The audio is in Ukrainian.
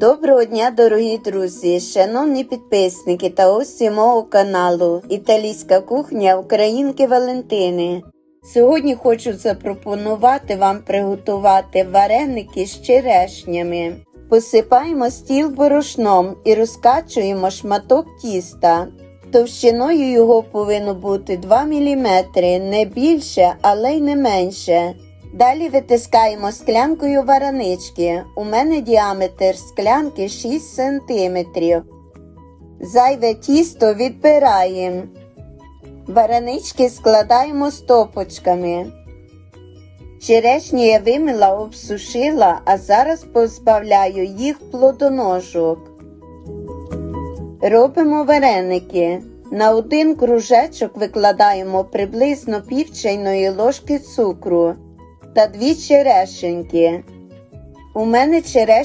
Доброго дня, дорогі друзі, шановні підписники та гості мого каналу Італійська кухня Українки Валентини. Сьогодні хочу запропонувати вам приготувати вареники з черешнями. Посипаємо стіл борошном і розкачуємо шматок тіста. Товщиною його повинно бути 2 мм, не більше, але й не менше. Далі витискаємо склянкою варанички. У мене діаметр склянки 6 см. Зайве тісто відбираємо. Варанички складаємо стопочками. Черешні я вимила, обсушила, а зараз позбавляю їх плодоножок. Робимо вареники. На один кружечок викладаємо приблизно пів чайної ложки цукру та дві черешеньки. У мене черешні